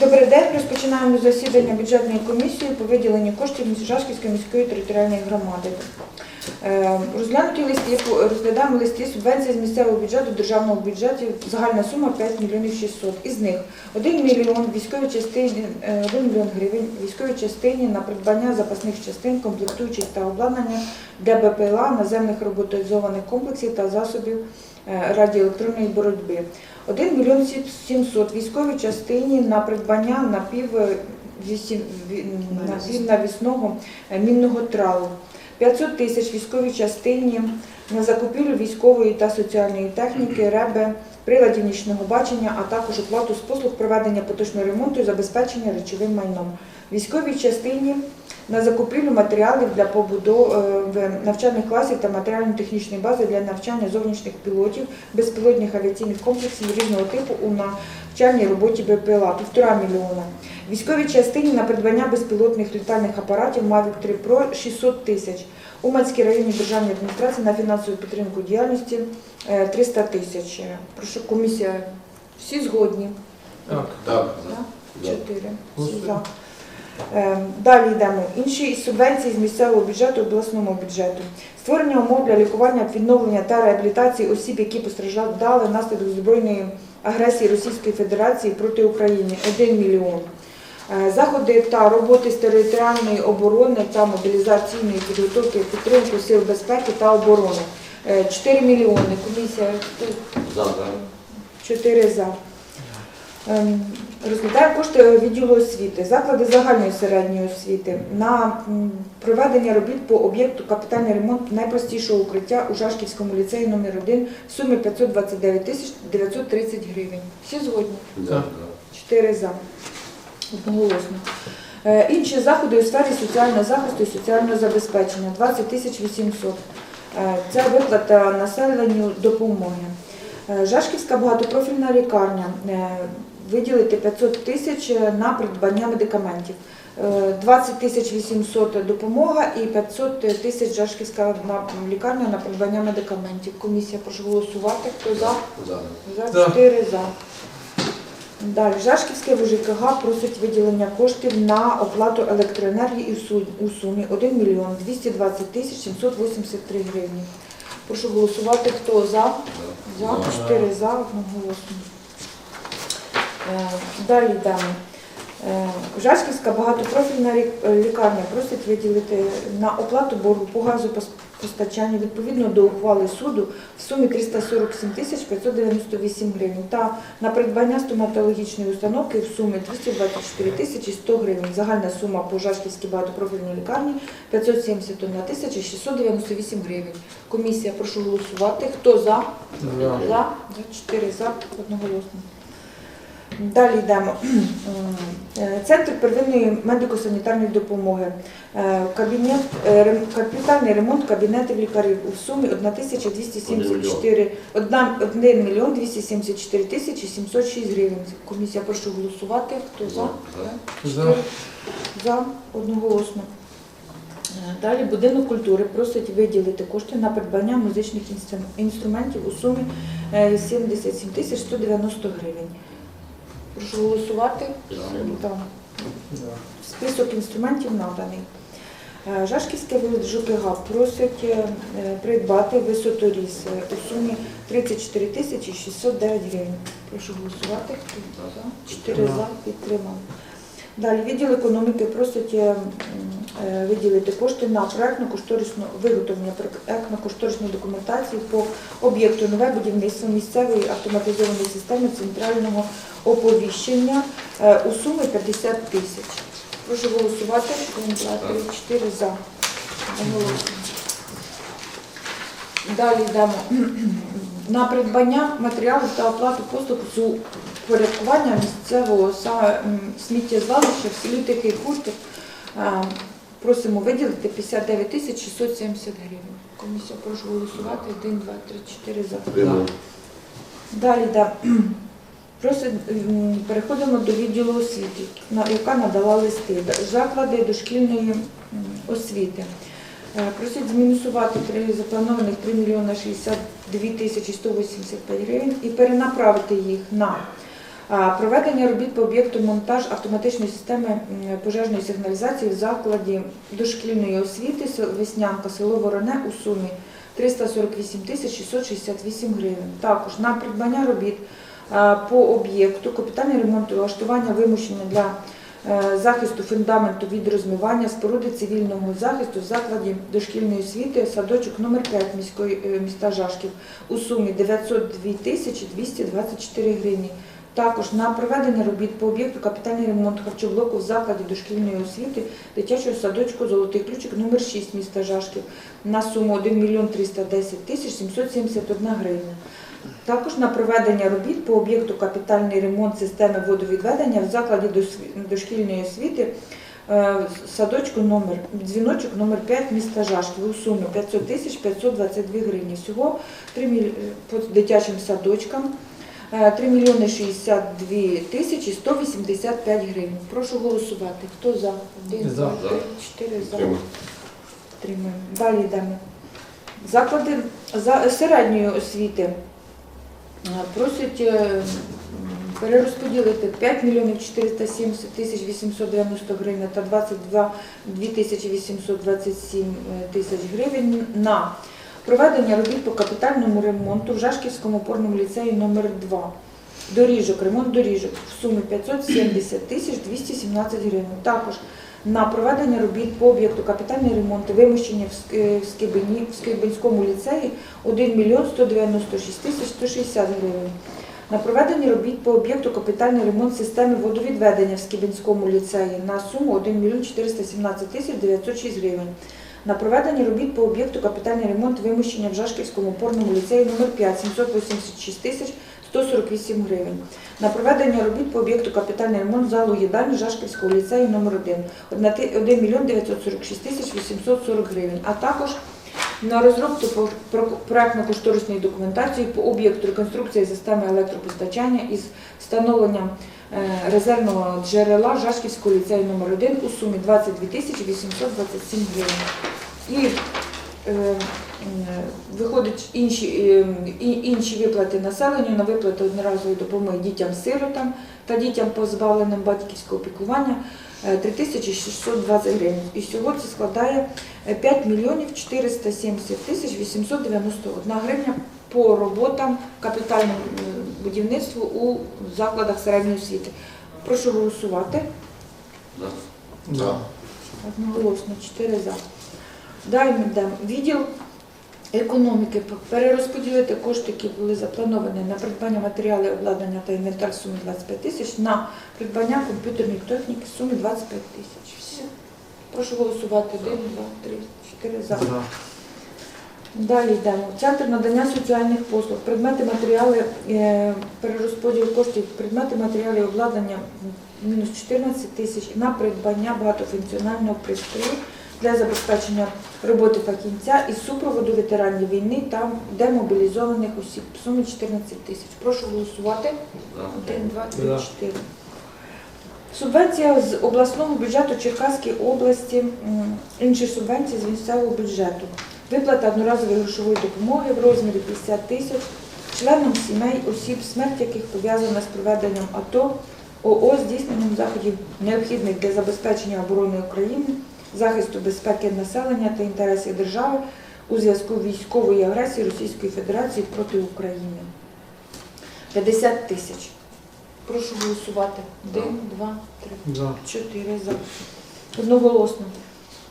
Добрий день. Розпочинаємо засідання бюджетної комісії по виділенню коштів Жашківської міської територіальної громади. Е, Розглянуті листи, розглядаємо листи субвенції з місцевого бюджету, державного бюджету, загальна сума 5 мільйонів 600. Із них 1 мільйон військовій частині, е, 1 мільйон гривень військовій частині на придбання запасних частин, комплектуючих та обладнання для БПЛА, наземних роботизованих комплексів та засобів е, радіоелектронної боротьби. 1 мільйон 700 військовій частині на придбання напів, напівнавісного е, мінного тралу. 500 тисяч військовій частині на закупівлю військової та соціальної техніки, реби, приладів нічного бачення, а також оплату з послуг проведення поточного ремонту і забезпечення речовим майном. Військовій частині на закупівлю матеріалів для побудови навчальних класів та матеріально-технічної бази для навчання зовнішніх пілотів, безпілотних авіаційних комплексів різного типу у навчальній роботі БПЛА півтора мільйона. Військовій частині на придбання безпілотних літальних апаратів Mavic 3 Pro 600 тисяч. Уманській районній державній адміністрації на фінансову підтримку діяльності е, 300 тисяч. Прошу комісія. Всі згодні? Так. Так. Чотири. Всі за. Е, Далі йдемо. Інші субвенції з місцевого бюджету обласному бюджету. Створення умов для лікування, відновлення та реабілітації осіб, які постраждали внаслідок збройної агресії Російської Федерації проти України 1 мільйон. Е, Заходи та роботи з територіальної оборони та мобілізаційної підготовки підтримку сил безпеки та оборони. Е, 4 мільйони. Комісія Завтра. 4 за. Розглядає кошти відділу освіти, заклади загальної середньої освіти на проведення робіт по об'єкту капітальний ремонт найпростішого укриття у Жашківському ліцеї номер 1 в сумі 529 тисяч 930 гривень. Всі згодні? 4 за. Одноголосно. Е, Інші заходи у сфері соціального захисту і соціального забезпечення 20 тисяч 800. Е, Це виплата населенню допомоги. Е, Жашківська багатопрофільна лікарня. Е, Виділити 500 тисяч на придбання медикаментів. Е, 20 тисяч 800 допомога і 500 тисяч Жашківська лікарня на придбання медикаментів. Комісія, прошу голосувати. Хто за? За. За За. 4 за. Далі. Жашківське ВЖКГ просить виділення коштів на оплату електроенергії у у сумі 1 мільйон 220 тисяч 783 гривні. Прошу голосувати. Хто за? За. 4 за. Одноголосно. Е, Далі йдемо. Е, Жашківська багатопрофільна е, лікарня просить виділити на оплату боргу по газопостачанню відповідно до ухвали суду в сумі 347 тисяч 598 гривень та на придбання стоматологічної установки в сумі 224 тисячі 100 гривень. Загальна сума по Жашківській багатопрофільній лікарні 571 тисяча 698 гривень. Комісія, прошу голосувати. Хто за? За. За. За. Чотири за. Одноголосно. Далі йдемо. Е, Центр первинної медико-санітарної допомоги. Е, Кабінет, е, капітальний ремонт кабінетів лікарів у сумі 1274 1 мільйон 274 тисячі 706 гривень. Комісія, прошу голосувати. Хто за? За. За одноголосно. Далі будинок культури просить виділити кошти на придбання музичних інструментів у сумі е, 77 тисяч 190 гривень. Прошу голосувати. Список інструментів наданий. Е, Жашківське ЖКГ просить е, придбати висоторіз е, у сумі 34 тисячі 609 гривень. Прошу голосувати. 4 за. Підтримали. Далі відділ економіки просить е, м, е, виділити кошти на проектно-кошторисну виготовлення проектно-кошторисної документації по об'єкту нове будівництво місцевої автоматизованої системи центрального оповіщення е, у сумі 50 тисяч. Прошу голосувати. Один, два, три, чотири за. Одноголосно. Далі йдемо на придбання матеріалів та оплату послуг з упорядкування місцевого сміттєзвалища в селі Тихий Куртик. Просимо виділити 59 тисяч 670 гривень. Комісія, прошу голосувати. 1, 2, 3, 4 за. Далі да. Просить, переходимо до відділу освіти, яка надала листи. Заклади дошкільної освіти. Е, Просить змінусувати три запланованих 3 мільйони 62 тисячі 185 гривень і перенаправити їх на Проведення робіт по об'єкту монтаж автоматичної системи пожежної сигналізації в закладі дошкільної освіти Веснянка, село Вороне у сумі 348 тисяч 668 гривень. Також на придбання робіт по об'єкту капітальний ремонт влаштування вимушення для е, захисту фундаменту від розмивання споруди цивільного захисту в закладі дошкільної освіти садочок номер 5 міської е, міста Жашків у сумі 902 тисячі 224 гривні. Також на проведення робіт по об'єкту капітальний ремонт харчоблоку в закладі дошкільної освіти дитячого садочку Золотий ключик номер 6 міста Жашків на суму 1 мільйон 310 тисяч 771 гривня. Також на проведення робіт по об'єкту капітальний ремонт системи водовідведення в закладі дошкільної освіти е, садочку номер дзвіночок номер 5 міста Жашків у сумі 500 тисяч 522 гривні. Всього 3 міль... по дитячим садочкам 3 мільйони 62 тисячі 185 гривень. Прошу голосувати. Хто за? Один, За. два, три, чотири за. Підтримуємо. Далі йдемо. Заклади за середньої освіти е, просять е, перерозподілити 5 мільйонів 470 тисяч 890 гривень та 22 2 тисячі 827 тисяч гривень на проведення робіт по капітальному ремонту в Жашківському опорному ліцеї номер 2 Доріжок, ремонт доріжок в сумі 570 тисяч 217 гривень. Також на проведення робіт по об'єкту капітальний ремонт вимущення в Ски- в Скибині, в Скибинському ліцеї 1 мільйон 196 тисяч 160 гривень. На проведення робіт по об'єкту капітальний ремонт системи водовідведення в Скибинському ліцеї на суму 1 мільйон 417 тисяч 906 гривень. На проведення робіт по об'єкту капітальний ремонт вимущення в Жашківському опорному ліцеї номер 5 786 тисяч 148 гривень. На проведення робіт по об'єкту капітальний ремонт залу їдальні Жашківського ліцею номер 1 1 мільйон 946 тисяч 840 гривень. А також на розробку проектно-кошторисної документації по об'єкту реконструкції системи електропостачання із встановленням е, резервного джерела Жашківського ліцею номер 1 у сумі 22 тисячі 827 гривень. І е, м, виходить інші, е, інші виплати населенню на виплати одноразової допомоги дітям-сиротам та дітям позбавленим батьківського опікування е, 3620 гривень. І всього це складає е, 5 мільйонів 470 тисяч 891 гривня по роботам капітальному е, будівництву у закладах середньої освіти. Прошу голосувати. За. Одноголосно, 4 за. Далі ми йдемо. Відділ економіки перерозподілити кошти, які були заплановані на придбання матеріалів, обладнання та інвентар в сумі 25 тисяч на придбання комп'ютерної техніки в сумі 25 тисяч. Все. Прошу голосувати. 1, 2, 3, 4 за. Далі йдемо. Центр надання соціальних послуг, предмети матеріали, е, перерозподіл коштів, предмети матеріали обладнання мінус 14 тисяч на придбання багатофункціонального пристрою для забезпечення роботи фахівця із супроводу ветеранів війни та демобілізованих осіб в сумі 14 тисяч. Прошу голосувати. 1, 2, 3, 4. Субвенція з обласного бюджету Черкаської області, інші субвенції з місцевого бюджету. Виплата одноразової грошової допомоги в розмірі 50 тисяч членам сімей осіб, смерть яких пов'язана з проведенням АТО, ОО здійсненням заходів необхідних для забезпечення оборони України, захисту безпеки населення та інтересів держави у зв'язку з військовою агресією Російської Федерації проти України. 50 тисяч. Прошу голосувати. Один, два, три. За. Чотири за. Одноголосно.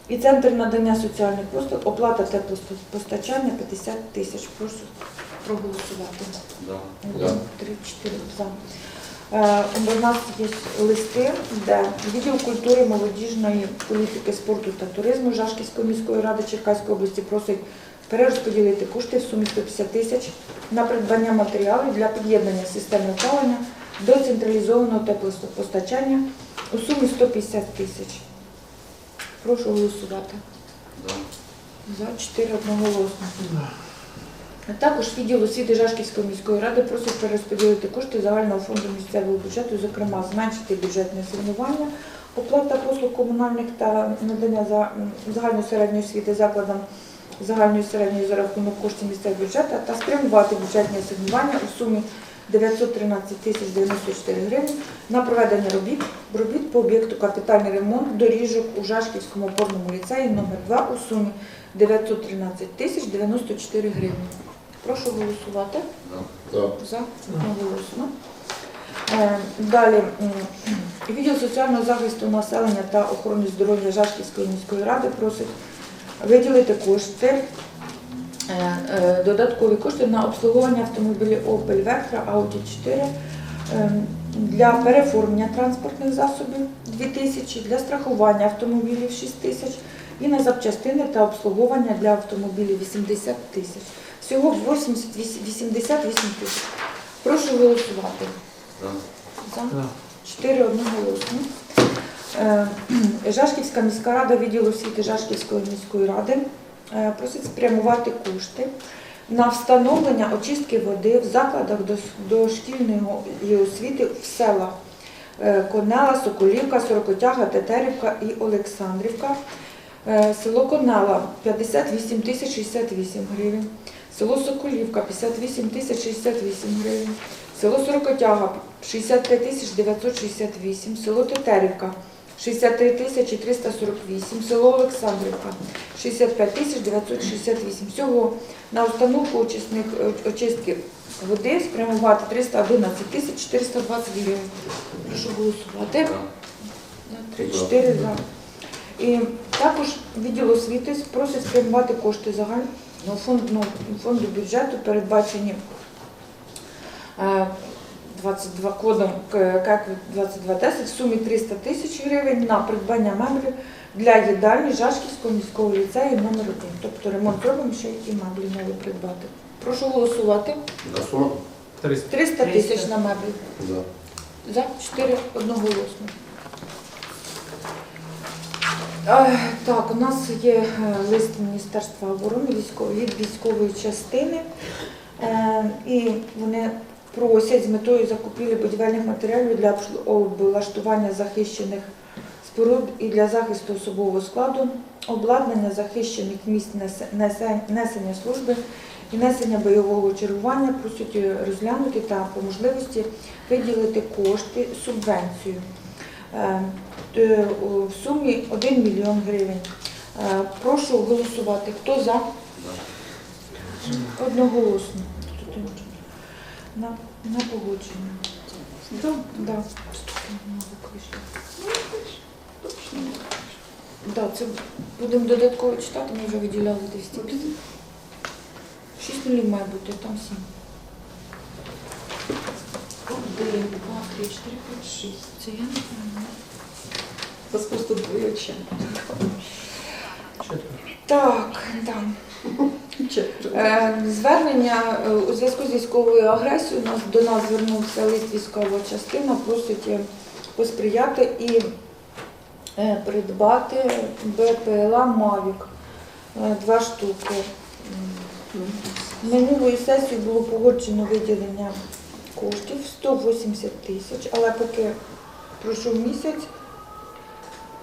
І центр надання соціальних послуг, оплата теплопостачання 50 тисяч. Прошу проголосувати. За. Один, три, чотири за. Е, У нас є листи, де відділ культури, молодіжної політики, спорту та туризму Жашківської міської ради Черкаської області просить перерозподілити кошти в сумі 150 тисяч на придбання матеріалів для під'єднання системи опалення до централізованого теплопостачання у сумі 150 тисяч. Прошу голосувати. За. За 4 одноголосно. Також відділ освіти Жашківської міської ради просить перерозподілити кошти загального фонду місцевого бюджету, зокрема зменшити бюджетне асигнування, оплата послуг комунальних та надання за загальної середньої освіти закладам загальної середньої за рахунок коштів місцевого бюджету та спрямувати бюджетні асигнування у сумі 913 тисяч 94 гривні на проведення робіт, робіт по об'єкту капітальний ремонт доріжок у Жашківському опорному ліцеї номер 2 у сумі 913 тисяч 94 гривні. Прошу голосувати. За. За одноголосно. Е, Далі відділ соціального захисту населення та охорони здоров'я Жашківської міської ради просить виділити кошти, е, е, додаткові кошти на обслуговування автомобілів Opel Vectra Audi 4 е, для переформення транспортних засобів 2 тисячі, для страхування автомобілів 6 тисяч і на запчастини та обслуговування для автомобілів 80 тисяч. Всього 88 88 тисяч. Прошу голосувати. За. Чотири одноголосно. Е, Жашківська міська рада, відділ освіти Жашківської міської ради е, просить спрямувати кошти на встановлення очистки води в закладах дошкільної освіти в селах е, Конела, Соколівка, Сорокотяга, Тетерівка і Олександрівка. Село Конела 58 тисяч 68 гривень. Село Соколівка 58 тисяч 68 гривень. Село Сорокотяга 65 тисяч 968, село Тетерівка 63 тисячі 348, село Олександрівка 65 тисяч 968. Всього на установку очисних, е, очистки води спрямувати 311 тисяч 420 гривень. Прошу голосувати. За, три, чотири за. І також відділ освіти просить спрямувати кошти загального фонду, фонду бюджету, передбачені е, 22 кодом КЕК 2210 в сумі 300 тисяч гривень на придбання меблів для їдальні Жашківського міського ліцею номер 1 Тобто ремонт зробимо ще і меблі нові придбати. Прошу голосувати. На сума? 300. 300 тисяч на меблі. За. За 4 одноголосно. Е, Так, у нас є е, лист Міністерства оборони від військової частини. Е, І вони просять з метою закупівлі будівельних матеріалів для облаштування захищених споруд і для захисту особового складу, обладнання захищених місць несе- несе- несення служби і несення бойового чергування просять розглянути та по можливості виділити кошти, субвенцію в сумі 1 мільйон гривень. Е, Прошу голосувати. Хто за? Одноголосно. На, на погодження. Да. Да. Да, це будемо додатково читати, ми вже виділяли 250. 6 нулів має бути, там 7. 1, 2, 3, 4, 5, 6. Це я не пам'ятаю. Вас просто двоє очей. Так, так. Е, Звернення е, у зв'язку з військовою агресією нас до нас звернувся лист військова частина, просить е, посприяти і придбати БПЛА Мавік два штуки. Минулої сесії було погоджено виділення коштів 180 тисяч, але поки пройшов місяць,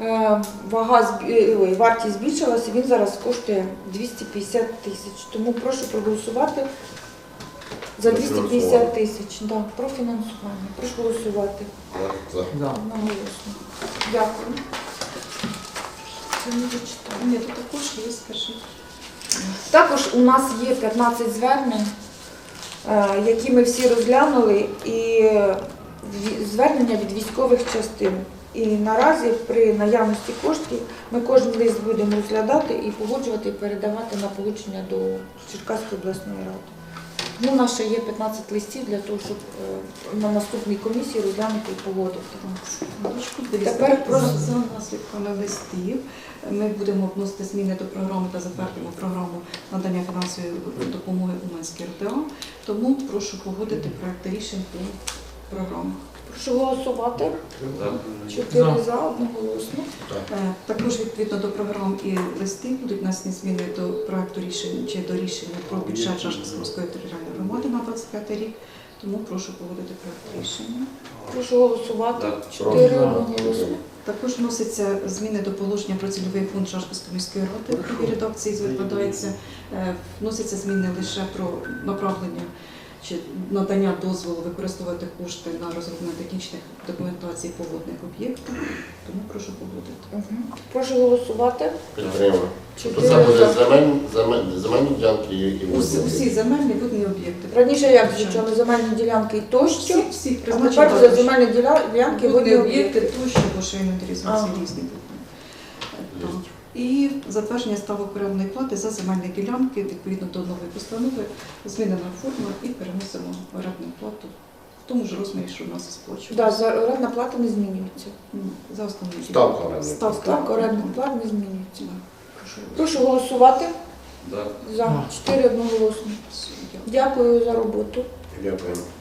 е, вага збі- ой, вартість збільшилася, він зараз коштує 250 тисяч. Тому прошу проголосувати за 250 тисяч. Да, про фінансування. Прошу голосувати. За. Дякую. Це не зачитала. Ні, тут також є, скажи. Також у нас є 15 звернень, е, які ми всі розглянули, і е, звернення від військових частин. І наразі при наявності коштів ми кожен лист будемо розглядати і погоджувати, і передавати на получення до Черкаської обласної ради. Ну, у нас ще є 15 листів для того, щоб е, на наступній комісії розглянути і погодити. Маличку, Тепер просто- за наслідками листів ми будемо вносити зміни до програми та затвердимо програму надання фінансової допомоги Уманській РДА. Тому прошу погодити проєкт рішень по програмі. Прошу голосувати. Чотири За. за одноголосно. Е, Також відповідно до програм і листів будуть внесені зміни до проекту рішень чи до рішення про бюджет Жашківської територіальної громади на 25 рік. Тому прошу погодити проект рішення. Прошу голосувати. Чотири одноголосно. Також вносяться зміни до положення про цільовий фонд Шашківської міської ради. В редакції відкладається. Вносяться зміни лише про направлення чи надання дозволу використовувати кошти на розроблення технічних документацій по водних об'єктах. Тому прошу погодити. Мгм. Прошу голосувати. Підтримуємо. Тобто Чотири це буде за. земель, земель, земельні ділянки і і Усі, земельні водні об'єкти. Раніше як звучали земельні ділянки і тощо, Всі, всі а призначені тепер за також. земельні діля- ділянки водні водні об'єкти об'єкти. тощо, бо ще інвентаризації різні будуть. І затвердження ставок орендної плати за земельні ділянки відповідно до нової постанови, змінена форма і переносимо орендну плату в тому ж розмірі, що в нас і сплачується. Да, за орендна плата не змінюється. За основну Ставка орендної Ставка Ставка орендних плат не змінюється. Прошу. Прошу голосувати Да. за 4 одноголосно. Дякую. Дякую за роботу. Дякуємо.